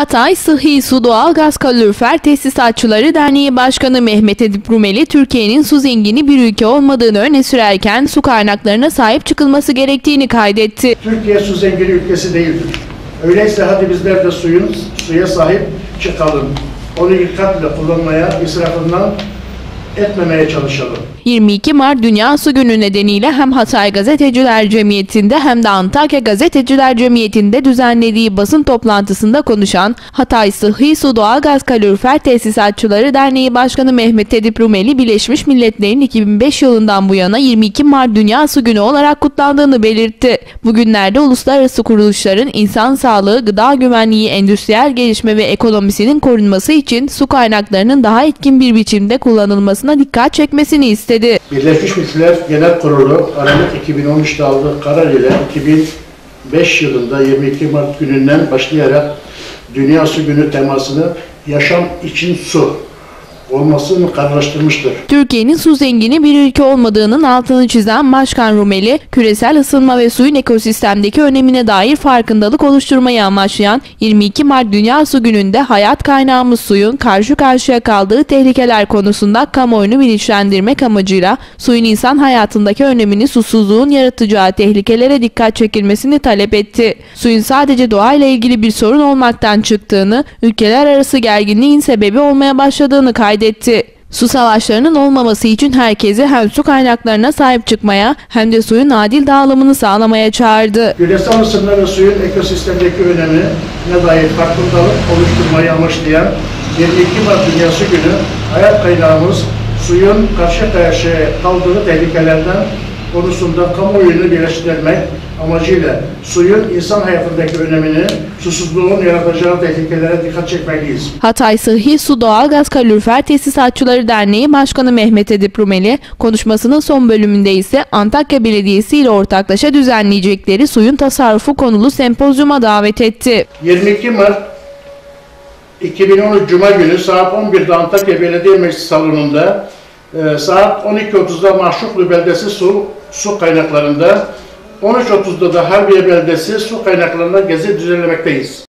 Hatay Sıhhi Su Doğalgaz Kalorifer Tesisatçıları Derneği Başkanı Mehmet Edip Rumeli, Türkiye'nin su zengini bir ülke olmadığını öne sürerken su kaynaklarına sahip çıkılması gerektiğini kaydetti. Türkiye su zengini ülkesi değildir. Öyleyse hadi bizler de suyun suya sahip çıkalım. Onu dikkatle kullanmaya, israfından etmemeye çalışalım. 22 Mart Dünya Su Günü nedeniyle hem Hatay Gazeteciler Cemiyeti'nde hem de Antakya Gazeteciler Cemiyeti'nde düzenlediği basın toplantısında konuşan Hatay Sıhhi Su Doğalgaz Kalorifer Tesisatçıları Derneği Başkanı Mehmet Edip Rumeli, Birleşmiş Milletler'in 2005 yılından bu yana 22 Mart Dünya Su Günü olarak kutlandığını belirtti. Bugünlerde uluslararası kuruluşların insan sağlığı, gıda güvenliği, endüstriyel gelişme ve ekonomisinin korunması için su kaynaklarının daha etkin bir biçimde kullanılmasına dikkat çekmesini istedi. Birleşmiş Milletler Genel Kurulu Aralık 2013'te aldığı karar ile 2005 yılında 22 Mart gününden başlayarak Dünya Su Günü temasını yaşam için su olmasını kararlaştırmıştır. Türkiye'nin su zengini bir ülke olmadığının altını çizen Başkan Rumeli, küresel ısınma ve suyun ekosistemdeki önemine dair farkındalık oluşturmayı amaçlayan 22 Mart Dünya Su Günü'nde hayat kaynağımız suyun karşı karşıya kaldığı tehlikeler konusunda kamuoyunu bilinçlendirmek amacıyla suyun insan hayatındaki önemini susuzluğun yaratacağı tehlikelere dikkat çekilmesini talep etti. Suyun sadece doğayla ilgili bir sorun olmaktan çıktığını, ülkeler arası gerginliğin sebebi olmaya başladığını kaydetti. Su savaşlarının olmaması için herkesi hem su kaynaklarına sahip çıkmaya hem de suyun adil dağılımını sağlamaya çağırdı. Küresel ısınma ve suyun ekosistemdeki önemine dair farkındalık oluşturmayı amaçlayan 22 Mart Dünya Su Günü hayat kaynağımız suyun karşı karşıya kaldığı tehlikelerden konusunda kamuoyunu birleştirmek amacıyla suyun insan hayatındaki önemini, susuzluğun yaratacağı tehlikelere dikkat çekmeliyiz. Hatay Sıhhi Su Doğalgaz Kalorifer Tesisatçıları Derneği Başkanı Mehmet Edip Rumeli konuşmasının son bölümünde ise Antakya Belediyesi ile ortaklaşa düzenleyecekleri suyun tasarrufu konulu sempozyuma davet etti. 22 Mart 2013 Cuma günü saat 11'de Antakya Belediye Meclisi salonunda e, saat 12.30'da Maşruklu Beldesi su, su kaynaklarında 13.30'da da Harbiye Beldesi su kaynaklarında gezi düzenlemekteyiz.